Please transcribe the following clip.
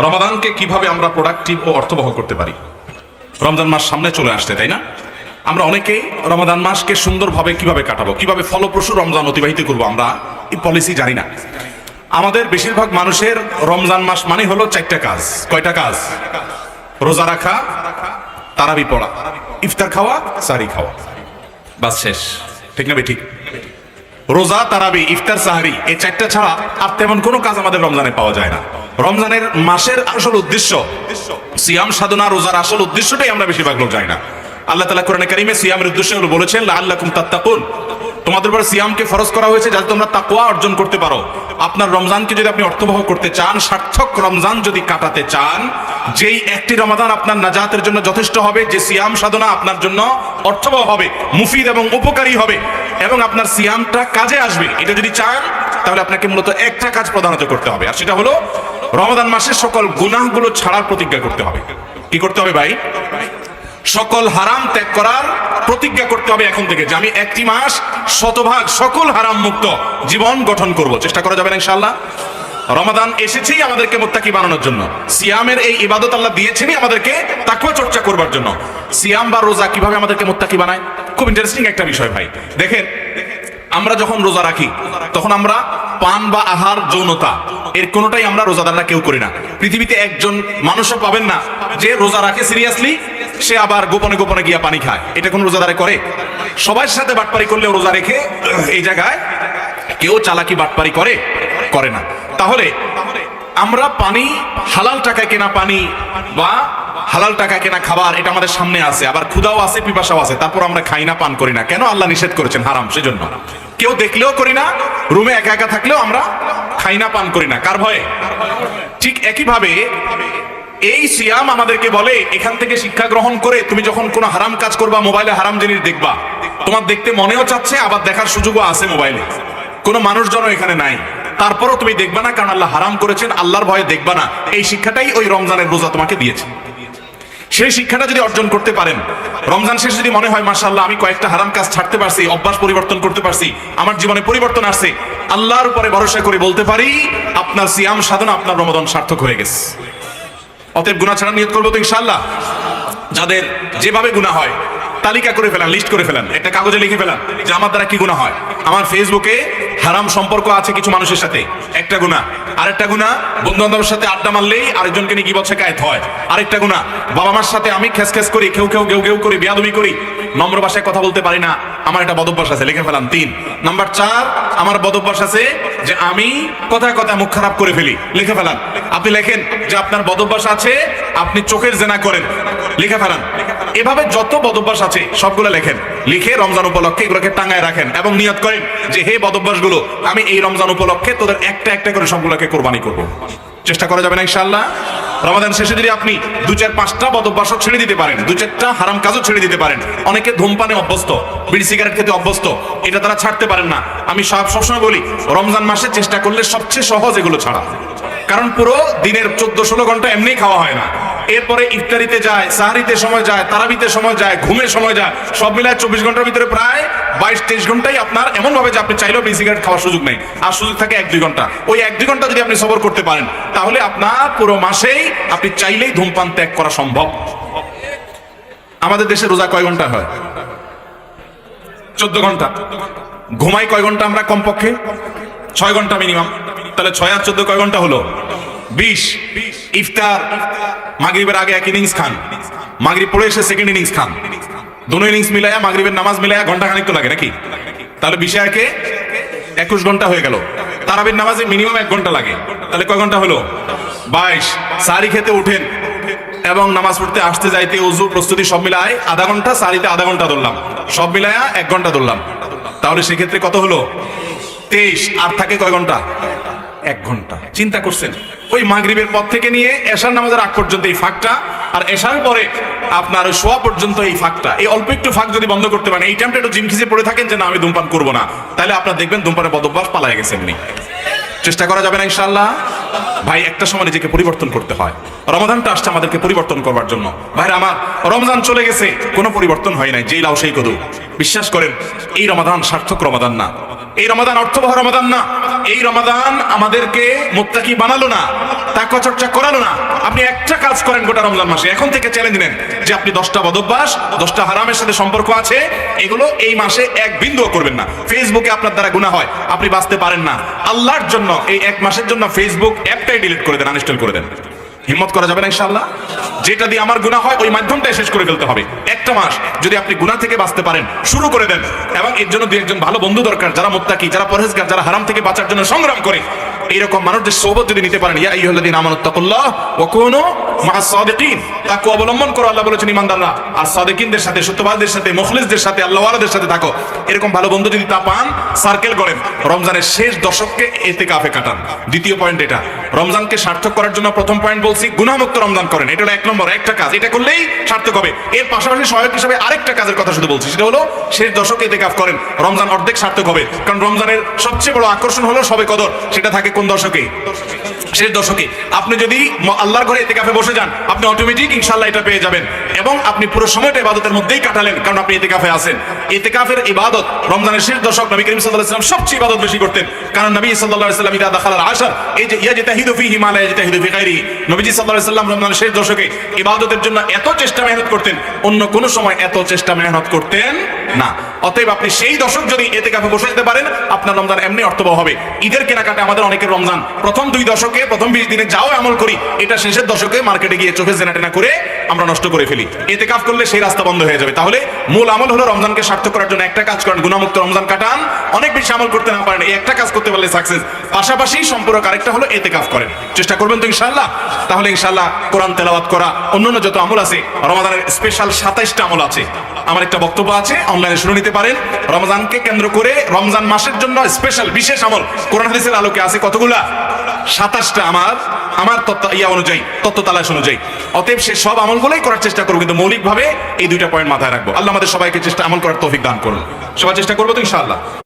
রমাদানকে কীভাবে আমরা প্রোডাক্টিভ ও অর্থবহ করতে পারি? রমজান মাস সামনে চলে আসছে, তাই না? আমরা অনেকেই রমাদান মাসকে সুন্দরভাবে কীভাবে কাটাবো, কীভাবে ফলপ্রসূ রমজান অতিবাহিত করব আমরা এই পলিসি জানি না। আমাদের বেশিরভাগ মানুষের রমজান মাস মানে হলো চারটা কাজ। কয়টা কাজ? রোজা রাখা, তারাবি পড়া, ইফতার খাওয়া, সারি খাওয়া। বাস শেষ। ঠিক না ঠিক। রোজা, তারাবি, ইফতার, সাহারি, এই চারটা ছাড়া আর তেমন কোনো কাজ আমাদের রমজানে পাওয়া যায় না। রমজানের মাসের আসল উদ্দেশ্য, সিয়াম সাধনা, রোজার আসল উদ্দেশ্যটাই আমরা বেশিরভাগ লোক যাই না। আল্লাহ তালা কোরআনে কারিমে সিয়ামের উদ্দেশ্য হলো বলেছেন আল্লাহ কুম তাত্তাকুন। তোমাদের উপর সিয়ামকে ফরজ করা হয়েছে যাতে তোমরা তাকওয়া অর্জন করতে পারো। আপনার রমজানকে যদি আপনি অর্থবহ করতে চান, সার্থক রমজান যদি কাটাতে চান, যেই একটি রমাদান আপনার নাজাতের জন্য যথেষ্ট হবে, যে সিয়াম সাধনা আপনার জন্য অর্থবহ হবে, মুফিদ এবং উপকারী হবে এবং আপনার সিয়ামটা কাজে আসবে। এটা যদি চান, তাহলে আপনাকে মূলত একটা কাজ প্রধানত করতে হবে, আর সেটা হলো রমাদান মাসের সকল গুনাহগুলো ছাড়ার প্রতিজ্ঞা করতে হবে। কি করতে হবে ভাই? সকল হারাম ত্যাগ করার প্রতিজ্ঞা করতে হবে এখন থেকে যে আমি একটি মাস শতভাগ সকল হারাম মুক্ত জীবন গঠন করব। চেষ্টা করা যাবে না ইনশাআল্লাহ। রমাদান এসেছেই আমাদেরকে মোত্তাকি বানানোর জন্য। সিয়ামের এই ইবাদত আল্লাহ দিয়েছেনই আমাদেরকে তাকুয়া চর্চা করবার জন্য। সিয়াম বা রোজা কীভাবে আমাদেরকে মোত্তাকি বানায়? খুব ইন্টারেস্টিং একটা বিষয় ভাই। দেখেন, আমরা যখন রোজা রাখি, তখন আমরা পান বা আহার, যৌনতা, এর কোনোটাই আমরা রোজাদাররা কেউ করি না। পৃথিবীতে একজন মানুষও পাবেন না, যে রোজা রাখে সিরিয়াসলি সে আবার গোপনে গোপনে গিয়া পানি খায়। এটা কোন রোজাদারে করে? সবার সাথে বাটপারি করলেও রোজা রেখে এই জায়গায় কেউ চালাকি বাটপারি করে? করে না। তাহলে, আমরা পানি, হালাল টাকায় কেনা পানি বা হালাল টাকায় কেনা খাবার, এটা আমাদের সামনে আছে, আবার ক্ষুদাও আছে, পিপাসাও আছে, তারপর আমরা খাই না, পান করি না। কেন আল্লাহ নিষেধ করেছেন? হারাম, সেজন্য। কেউ দেখলেও করি না, রুমে একা একা থাকলেও আমরা খাই না, পান করি না। কার ভয়ে? ঠিক একইভাবে, এই সিয়াম আমাদেরকে বলে, এখান থেকে শিক্ষা গ্রহণ করে তুমি যখন কোনো হারাম কাজ করবা, মোবাইলে হারাম জিনিস দেখবা, তোমার দেখতে মনেও চাচ্ছে, আবার দেখার সুযোগও আছে মোবাইলে। কোনো মানুষজন এখানে নাই। তারপরও তুমি দেখবা না, কারণ আল্লাহ হারাম করেছেন, আল্লাহর ভয়ে দেখবা না। এই শিক্ষাটাই ওই রমজানের রোজা তোমাকে দিয়েছে। সেই শিক্ষাটা যদি অর্জন করতে পারেন, রমজান শেষে যদি মনে হয়, মাশাআল্লাহ, আমি কয়েকটা হারাম কাজ ছাড়তে পারছি, অভ্যাস পরিবর্তন করতে পারছি, আমার জীবনে পরিবর্তন আসছে, আল্লাহর উপরে ভরসা করে বলতে পারি, আপনার সিয়াম সাধনা আপনার রমজান সার্থক হয়ে গেছে। অতএব গুণা ছাড়া নিয়ত করব তো ইনশাল্লাহ যাদের যেভাবে গুণা হয়, তালিকা করে ফেলান লিস্ট করে ফেলান, একটা কাগজে লিখে ফেলান যে আমার দ্বারা কি গুণা হয়। আমার ফেসবুকে হারাম সম্পর্ক আছে কিছু মানুষের সাথে, একটা গুণা আরেকটা গুণা বন্ধু বান্ধবের সাথে আড্ডা মারলেই আরেকজনকে নিয়ে কি বলছে কায়ত হয়। আরেকটা গুণা বাবা মার সাথে আমি খেস খেস করি কেউ কেউ কেউ কেউ করি, বিয়াদবি করি, নম্র ভাষায় কথা বলতে পারি না, আমার একটা বদভ্যাস আছে, লিখে ফেলাম, তিন। নাম্বার চার, আমার বদভ্যাস আছে যে আমি কথায় কথায় মুখ খারাপ করে ফেলি, লিখে ফেলান আপনি লেখেন যে আপনার বদভ্যাস আছে, আপনি চোখের জেনা করেন, লিখে ফেলান। এভাবে যত বদভ্যাস আছে, সবগুলো লেখেন। লিখে রমজান উপলক্ষে এগুলোকে টাঙ্গায় রাখেন এবং নিয়ত করেন যে হে বদভ্যাসগুলো আমি এই রমজান উপলক্ষে তোদের একটা একটা করে সবগুলোকে কোরবানি করব। চেষ্টা করা যাবে না ইনশাআল্লাহ। রমাদান শেষে যদি আপনি দু চার পাঁচটা বদভ্যাসও ছেড়ে দিতে পারেন, দু চারটা হারাম কাজও ছেড়ে দিতে পারেন, অনেকে ধূমপানে অভ্যস্ত, বিড়ি সিগারেট খেতে অভ্যস্ত, এটা তারা ছাড়তে পারেন না। আমি সব সবসময় বলি, রমজান মাসে চেষ্টা করলে সবচেয়ে সহজ এগুলো ছাড়া। কারণ পুরো দিনের চোদ্দ ষোলো ঘণ্টা এমনি খাওয়া হয় না। এরপরে ইফতারিতে যায়, সাহারিতে সময় যায়, তারাবিতে সময় যায় ঘুমের সময় যায়, সব মিলায় চব্বিশ ঘণ্টার ভিতরে প্রায় বাইশ, তেইশ ঘন্টাই আপনার এমন ভাবে যে আপনি চাইলেও বিড়ি সিগারেট খাওয়ার সুযোগ নেই। আর সুযোগ থাকে এক, দুই ঘণ্টা। ওই এক, দুই ঘণ্টা যদি আপনি সবর করতে পারেন, তাহলে আপনার পুরো মাসেই আপনি চাইলেই ধূমপান ত্যাগ করা সম্ভব। আমাদের দেশে রোজা কয় ঘণ্টা হয়? চোদ্দ ঘণ্টা। ঘুমাই কয় ঘণ্টা আমরা কমপক্ষে? ছয় ঘণ্টা মিনিমাম তাহলে ছয় আর চোদ্দ কয় ঘণ্টা হলো? বিশ। ইফতার। মাগরিবের আগে এক ইনিংস খান। মাগরিব পড়ে এসে সেকেন্ড ইনিংস খান। দুনো ইনিংস মিলায়া মাগরিবের নামাজ মিলায়া ঘণ্টা খানিক তো লাগে নাকি? তাহলে বিশে একে, একুশ ঘণ্টা হয়ে গেল। তারাবির নামাজে মিনিমাম এক ঘণ্টা লাগে। তাহলে কয় ঘণ্টা হলো? বাইশ। সারি খেতে উঠেন এবং নামাজ পড়তে আসতে যাইতে উজু প্রস্তুতি সব মিলায় আধা ঘণ্টা সারিতে আধা ঘণ্টা ধরলাম। সব মিলায়া এক ঘণ্টা ধরলাম। তাহলে সেক্ষেত্রে কত হলো? তেইশ। আর থাকে কয় ঘণ্টা এক ঘণ্টা। চিন্তা করছেন, ওই মাগরিবের পর থেকে নিয়ে এশার নামাজের আগ পর্যন্ত এই ফাঁকটা, আর এশার পরে আপনার ওই শোয়া পর্যন্ত এই ফাঁকটা। এই অল্প একটু ফাঁক যদি বন্ধ করতে পারেন, এই টাইমটা একটু জিম খিজে পড়ে থাকেন যে, না, আমি ধূমপান করব না। তাহলে আপনার দেখবেন ধূমপানের বদভ্যাস পালায় গেছে এমনি। চেষ্টা করা যাবে না ইনশাল্লাহ ভাই, একটা সময় নিজেকে পরিবর্তন করতে হয়। রমাদানটা আসছে আমাদেরকে পরিবর্তন করবার জন্য। ভাইরা আমার, রমজান চলে গেছে, কোনো পরিবর্তন হয় নাই। যেই লাউ, সেই কদু। বিশ্বাস করেন, এই রমাদান সার্থক রমাদান না। এই রমাদান অর্থবহ রমাদান না। এই রমাদান আমাদেরকে মোত্তাকি বানালো না তাকওয়া চর্চা করালো না। আপনি একটা কাজ করেন গোটা রমজান মাসে। এখন থেকে চ্যালেঞ্জ নেন যে আপনি দশটা বদভ্যাস, দশটা হারামের সাথে সম্পর্ক আছে, এগুলো এই মাসে এক বিন্দুও করবেন না। ফেসবুকে আপনার দ্বারা গুণা হয়, আপনি বাঁচতে পারেন না। আল্লাহর জন্য এই এক মাসের জন্য ফেসবুক অ্যাপটাই ডিলিট করে দেন আনইনস্টল করে দেন। হিম্মত করা যাবে না ইনশাল্লাহ যেটা দিয়ে আমার গুনাহ হয়, ওই মাধ্যমটাই শেষ করে ফেলতে হবে। একটা মাস যদি আপনি গুনাহ থেকে বাঁচতে পারেন, শুরু করে দেন। এবং এর জন্য দুই একজন ভালো বন্ধু দরকার, যারা মুত্তাকি, যারা পরহেজগার, যারা হারাম থেকে বাঁচার জন্য সংগ্রাম করে। এইরকম মানুষদের সোবত যদি নিতে পারেন, ইয়া আইয়ুহাল্লাযীনা আমানুত্তাকুল্লাহ ওয়া কুনু মা'আস সাদিকিন। তাকওয়া অবলম্বন করো, আল্লাহ বলেছেন, ইমানদাররা, আর সাদিকিনদের সাথে, সত্যবাদীদের সাথে, মুখলিসদের সাথে আল্লাহওয়ালাদের সাথে থাকো। এরকম ভালো বন্ধু যদি তা পান সার্কেল করেন রমজানের শেষ দশককে এতে কাফে কাটান। দ্বিতীয় পয়েন্ট এটা। রমজানকে সার্থক করার জন্য প্রথম পয়েন্ট বলছি, গুনাহমুক্ত রমজান করেন। এটা হলো এক নম্বর, একটা কাজ। এটা করলেই সার্থক হবে। এর পাশাপাশি সহায়ক হিসেবে আরেকটা কাজের কথা শুধু বলছি, সেটা হলো শেষ দশকে এতে কাফ করেন। রমজান অর্ধেক সার্থক হবে। কারণ রমজানের সবচেয়ে বড় আকর্ষণ হলো সবে কদর। সেটা থাকে কোন দশকে শেষ দশকে আপনি যদি আল্লাহর ঘরে এতে কাফে বসে যান, আপনি অটোমেটিক ইনশাল্লাহ এটা পেয়ে যাবেন। এবং আপনি পুরো সময়টা ইবাদতের মধ্যেই কাটালেন, কারণ আপনি এতে কাফে আছেন। এতে কাফের ইবাদত রমজানের শেষ দশক নবী করিম সাল্লাহ সাল্লাম সবচেয়ে ইবাদত বেশি করতেন। কারণ নবী সাল্লাহ সাল্লাম ইদা দাখালাল আশার, এই যে ইয়া যেটা হিদুফি হিমালয় যেটা হিদুফি গাইরি নবীজি সাল্লাহ সাল্লাম রমজানের শেষ দশকে ইবাদতের জন্য এত চেষ্টা মেহনত করতেন, অন্য কোনো সময় এত চেষ্টা মেহনত করতেন না। অতএব আপনি সেই দশক যদি এতে কাফে বসে যেতে পারেন, আপনার রমজান এমনি অর্থবহ হবে। ঈদের কেনাকাটা আমাদের অনেকের রমজান। প্রথম দুই দশকে, প্রথম বিশ দিনে যাও আমল করি, এটা শেষের দশকে মার্কেটে গিয়ে চোখে জেনা টেনা করে আমরা নষ্ট করে ফেলি। এতে কাফ করলে সেই রাস্তা বন্ধ হয়ে যাবে। তাহলে মূল আমল হলো রমজানকে সার্থক করার জন্য একটা কাজ করেন, গুণামুক্ত রমজান কাটান, অনেক বেশি আমল করতে না পারেন, এই একটা কাজ করতে পারলে সাকসেস পাশাপাশি সম্পর্ক আরেকটা হলো এতে কাফ করেন। চেষ্টা করবেন তো ইনশাল্লাহ তাহলে ইনশাল্লাহ কোরআন তেলাওয়াত করা, অন্যান্য যত আমল আছে, রমাদানের স্পেশাল সাতাইশটা আমল আছে। আমার একটা বক্তব্য আছে অনলাইনে শুনে নিতে পারেন। রমজানকে কেন্দ্র করে রমজান মাসের জন্য স্পেশাল বিশেষ আমল, কোরআন হাদিসের আলোকে আছে কতগুলা? সাতাশটা আমার আমার তত্ত্ব ইয়া অনুযায়ী, তত্ত্ব তালাশ অনুযায়ী। অতএব সে সব আমলগুলোই করার চেষ্টা করব কিন্তু মৌলিকভাবে এই দুইটা পয়েন্ট মাথায় রাখব। আল্লাহ আমাদের সবাইকে চেষ্টা আমল করার তৌফিক দান করুন। সবাই চেষ্টা করব তো ইনশাআল্লাহ।